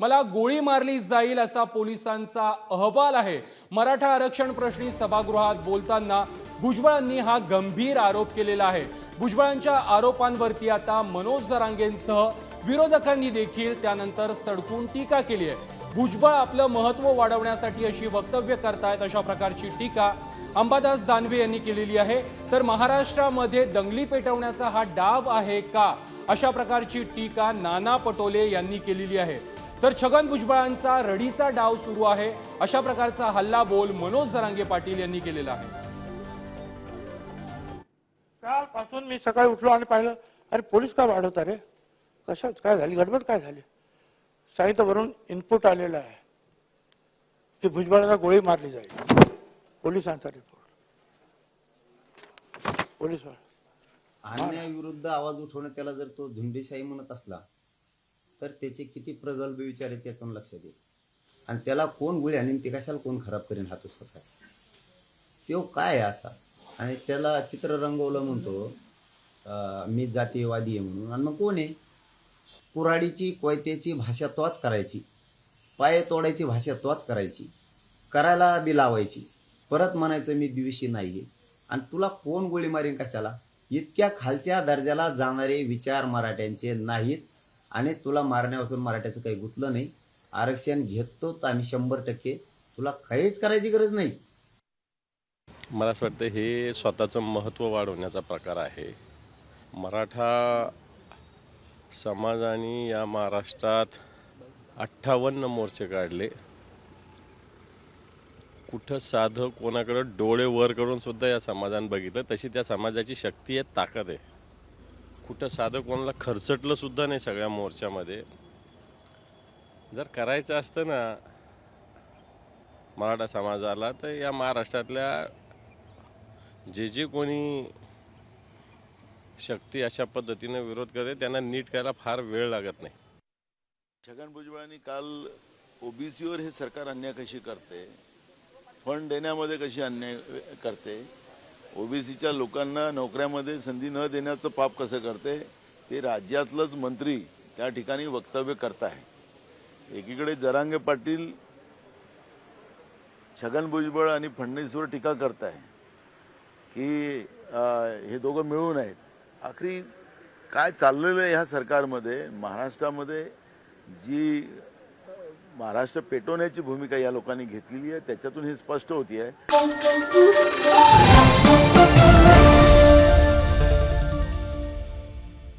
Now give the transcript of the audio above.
मला गोळी मारली जाईल असा पोलिसांचा अहवाल आहे. मराठा आरक्षण प्रश्नी सभागृहात बोलताना भुजबळांनी हा गंभीर आरोप केलेला आहे. भुजबळांच्या आरोपांवरती आता मनोज जरांगेंसह विरोधकांनी देखील त्यानंतर सडकून टीका केली आहे. भुजबळ आपलं महत्त्व वाढवण्यासाठी अशी वक्तव्य करतायत अशा प्रकारची टीका अंबादास दानवे यांनी केलेली आहे. तर महाराष्ट्रामध्ये दंगली पेटवण्याचा हा डाव आहे का? अशा प्रकारची टीका नाना पटोले यांनी केलेली आहे. तर छगन भुजबळांचा रडीचा डाव सुरू आहे. अशा प्रकारचा हल्ला बोल मनोज जरांगे पाटील यांनी केलेला आहे. कालपासून मी सकाळी उठलो आणि पाहिलं अरे पोलीस का वाढवता रे? कशाच काय झाली? गडबड काय झाली? साहित्यावरून इनपुट आलेलं आहे की भुजबळाला गोळी मारली जाईल. पोलिसांचा रिपोर्ट पोलीस अन्यायाविरुद्ध आवाज उठवणं त्याला जर तो झुंडेशाही म्हणत असला तर त्याचे किती प्रगल्भ विचार आहेत त्याचं लक्षात येईल. आणि त्याला कोण गुळी आणि ते कशाला कोण खराब करेन हात स्वतःचा? तो काय आहे असा? आणि त्याला चित्र रंगवलं म्हणतो मी जातीयवादी आहे म्हणून. आणि मग कोण आहे? कुराडीची कोयत्याची भाषा तोच करायची. पाय तोडायची भाषा तोच करायची. करायला बी लावायची. परत म्हणायचं मी दिवशी नाही आहे आणि तुला कोण गोळी मारीन कशाला? इतक्या खालच्या दर्जाला जाणारे विचार मराठ्यांचे नाहीत. आणि तुला मारण्यापासून मराठ्याचं काही गुतलं नाही. आरक्षण घेतो तर आम्ही शंभर टक्के. तुला काहीच करायची गरज नाही. मला असं वाटतं हे स्वतःचं महत्त्व वाढवण्याचा प्रकार आहे. मराठा समाजाने या महाराष्ट्रात अठ्ठावन्न मोर्चे काढले. कुठं साधं कोणाकडं डोळे वर करून सुद्धा या समाजानं बघितलं तशी त्या समाजाची शक्ती आहे ताकद आहे. कुठं साधं कोणाला खर्चटलं सुद्धा नाही सगळ्या मोर्चामध्ये. जर करायचं असतं ना मराठा समाजाला तर या महाराष्ट्रातल्या जे जे कोणी शक्ती अशा पद्धतीने विरोध करते त्यांना नीट करायला फार वेळ लागत नाही. छगन भुजबळांनी काल ओबीसीवर हे सरकार अन्याय कशी करते? फंड देण्यामध्ये कशी अन्याय करते? ओबीसीच्या लोकांना नोकऱ्यामध्ये संधी न देण्याचं पाप कसं करते ते राज्यातलंच मंत्री त्या ठिकाणी वक्तव्य करत आहे एकीकडे जरांगे पाटील छगन भुजबळ आणि फडणवीसवर टीका करताय की हे दोघं मिळून आहेत. आखरी काय चाललेलं आहे ह्या सरकारमध्ये महाराष्ट्रामध्ये जी महाराष्ट्र पेटवण्याची भूमिका या लोकांनी घेतलेली आहे त्याच्यातून हे स्पष्ट होती आहे